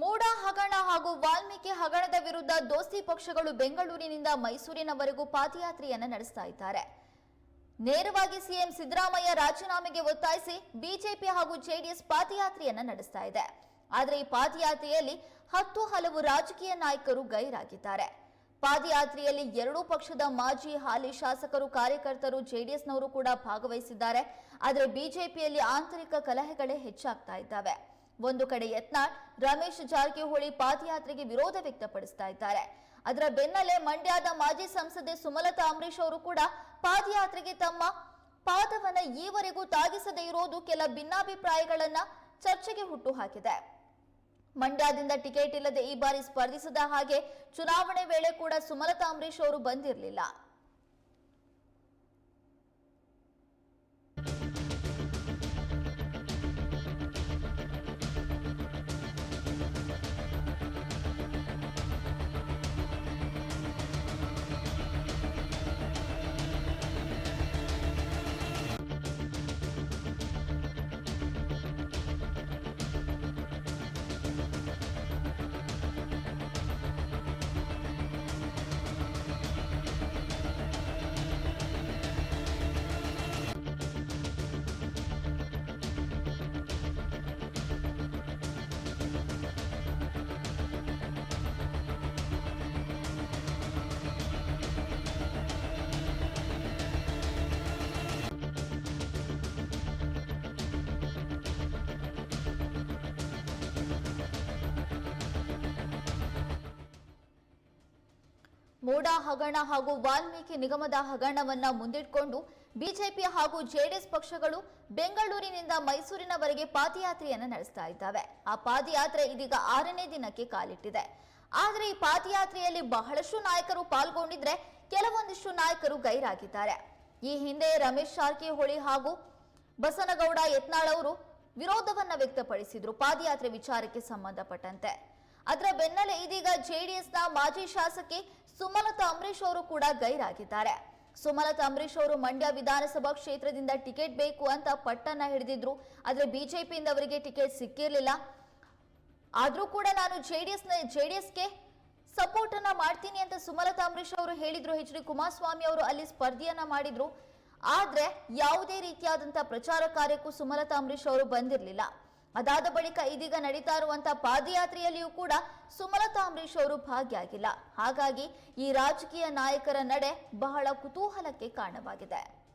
ಮೂಡ ಹಗರಣ ಹಾಗೂ ವಾಲ್ಮೀಕಿ ಹಗರಣದ ವಿರುದ್ಧ ದೋಸ್ತಿ ಪಕ್ಷಗಳು ಬೆಂಗಳೂರಿನಿಂದ ಮೈಸೂರಿನವರೆಗೂ ಪಾದಯಾತ್ರೆಯನ್ನು ನಡೆಸ್ತಾ ಇದ್ದಾರೆ. ನೇರವಾಗಿ ಸಿಎಂ ಸಿದ್ದರಾಮಯ್ಯ ರಾಜೀನಾಮೆಗೆ ಒತ್ತಾಯಿಸಿ ಬಿಜೆಪಿ ಹಾಗೂ ಜೆಡಿಎಸ್ ಪಾದಯಾತ್ರೆಯನ್ನ ನಡೆಸ್ತಾ ಇದೆ. ಆದರೆ ಈ ಪಾದಯಾತ್ರೆಯಲ್ಲಿ ಹತ್ತು ಹಲವು ರಾಜಕೀಯ ನಾಯಕರು ಗೈರಾಗಿದ್ದಾರೆ. ಪಾದಯಾತ್ರೆಯಲ್ಲಿ ಎರಡೂ ಪಕ್ಷದ ಮಾಜಿ ಹಾಲಿ ಶಾಸಕರು, ಕಾರ್ಯಕರ್ತರು ಜೆಡಿಎಸ್ನವರು ಕೂಡ ಭಾಗವಹಿಸಿದ್ದಾರೆ. ಆದರೆ ಬಿಜೆಪಿಯಲ್ಲಿ ಆಂತರಿಕ ಕಲಹೆಗಳೇ ಹೆಚ್ಚಾಗ್ತಾ ಇದ್ದಾವೆ. ಒಂದು ಕಡೆ ಯತ್ನಾಳ್, ರಮೇಶ್ ಜಾರಕಿಹೊಳಿ ಪಾದಯಾತ್ರೆಗೆ ವಿರೋಧ ವ್ಯಕ್ತಪಡಿಸ್ತಾ ಇದ್ದಾರೆ. ಅದರ ಬೆನ್ನಲ್ಲೇ ಮಂಡ್ಯದ ಮಾಜಿ ಸಂಸದೆ ಸುಮಲತಾ ಅಂಬರೀಶ್ ಅವರು ಕೂಡ ಪಾದಯಾತ್ರೆಗೆ ತಮ್ಮ ಪಾದವನ್ನ ಈವರೆಗೂ ತಾಗಿಸದೇ ಇರೋದು ಕೆಲ ಭಿನ್ನಾಭಿಪ್ರಾಯಗಳನ್ನ ಚರ್ಚೆಗೆ ಹುಟ್ಟು ಹಾಕಿದೆ ಮಂಡ್ಯದಿಂದ ಟಿಕೆಟ್ ಇಲ್ಲದೆ ಈ ಬಾರಿ ಸ್ಪರ್ಧಿಸದ ಹಾಗೆ ಚುನಾವಣೆ ವೇಳೆ ಕೂಡ ಸುಮಲತಾ ಅಂಬರೀಶ್ ಅವರು ಬಂದಿರಲಿಲ್ಲ. ಮೂಡ ಹಗರಣ ಹಾಗೂ ವಾಲ್ಮೀಕಿ ನಿಗಮದ ಹಗರಣವನ್ನ ಮುಂದಿಟ್ಕೊಂಡು ಬಿಜೆಪಿ ಹಾಗೂ ಜೆಡಿಎಸ್ ಪಕ್ಷಗಳು ಬೆಂಗಳೂರಿನಿಂದ ಮೈಸೂರಿನವರೆಗೆ ಪಾದಯಾತ್ರೆಯನ್ನ ನಡೆಸ್ತಾ ಇದ್ದಾವೆ. ಆ ಪಾದಯಾತ್ರೆ ಇದೀಗ ಆರನೇ ದಿನಕ್ಕೆ ಕಾಲಿಟ್ಟಿದೆ. ಆದರೆ ಈ ಪಾದಯಾತ್ರೆಯಲ್ಲಿ ಬಹಳಷ್ಟು ನಾಯಕರು ಪಾಲ್ಗೊಂಡಿದ್ರೆ ಕೆಲವೊಂದಿಷ್ಟು ನಾಯಕರು ಗೈರಾಗಿದ್ದಾರೆ. ಈ ಹಿಂದೆ ರಮೇಶ್ ಜಾರಕಿಹೊಳಿ ಹಾಗೂ ಬಸನಗೌಡ ಯತ್ನಾಳ್ ಅವರು ವಿರೋಧವನ್ನ ವ್ಯಕ್ತಪಡಿಸಿದ್ರು ಪಾದಯಾತ್ರೆ ವಿಚಾರಕ್ಕೆ ಸಂಬಂಧಪಟ್ಟಂತೆ. ಅದರ ಬೆನ್ನಲ್ಲೇ ಇದೀಗ ಜೆಡಿಎಸ್ನ ಮಾಜಿ ಶಾಸಕಿ ಸುಮಲತಾ ಅಂಬರೀಶ್ ಅವರು ಕೂಡ ಗೈರಾಗಿದ್ದಾರೆ. ಸುಮಲತಾ ಅಂಬರೀಶ್ ಅವರು ಮಂಡ್ಯ ವಿಧಾನಸಭಾ ಕ್ಷೇತ್ರದಿಂದ ಟಿಕೆಟ್ ಬೇಕು ಅಂತ ಪಟ್ಟನ್ನ ಹಿಡಿದಿದ್ರು. ಆದ್ರೆ ಬಿಜೆಪಿಯಿಂದ ಅವರಿಗೆ ಟಿಕೆಟ್ ಸಿಕ್ಕಿರಲಿಲ್ಲ. ಆದರೂ ಕೂಡ ನಾನು ಜೆಡಿಎಸ್ ಜೆಡಿಎಸ್ಗೆ ಸಪೋರ್ಟ್ ಅನ್ನ ಮಾಡ್ತೀನಿ ಅಂತ ಸುಮಲತಾ ಅಂಬರೀಶ್ ಅವರು ಹೇಳಿದ್ರು. ಎಚ್ ಡಿ ಕುಮಾರಸ್ವಾಮಿ ಅವರು ಅಲ್ಲಿ ಸ್ಪರ್ಧೆಯನ್ನ ಮಾಡಿದ್ರು. ಆದ್ರೆ ಯಾವುದೇ ರೀತಿಯಾದಂತಹ ಪ್ರಚಾರ ಕಾರ್ಯಕ್ಕೂ ಸುಮಲತಾ ಅಂಬರೀಶ್ ಅವರು ಬಂದಿರಲಿಲ್ಲ. ಅದಾದ ಬಳಿಕ ಇದೀಗ ನಡೀತಾ ಇರುವಂತಹ ಪಾದಯಾತ್ರೆಯಲ್ಲಿಯೂ ಕೂಡ ಸುಮಲತಾ ಅಂಬರೀಶ್ ಅವರು ಭಾಗಿಯಾಗಿಲ್ಲ. ಹಾಗಾಗಿ ಈ ರಾಜಕೀಯ ನಾಯಕರ ನಡೆ ಬಹಳ ಕುತೂಹಲಕ್ಕೆ ಕಾರಣವಾಗಿದೆ.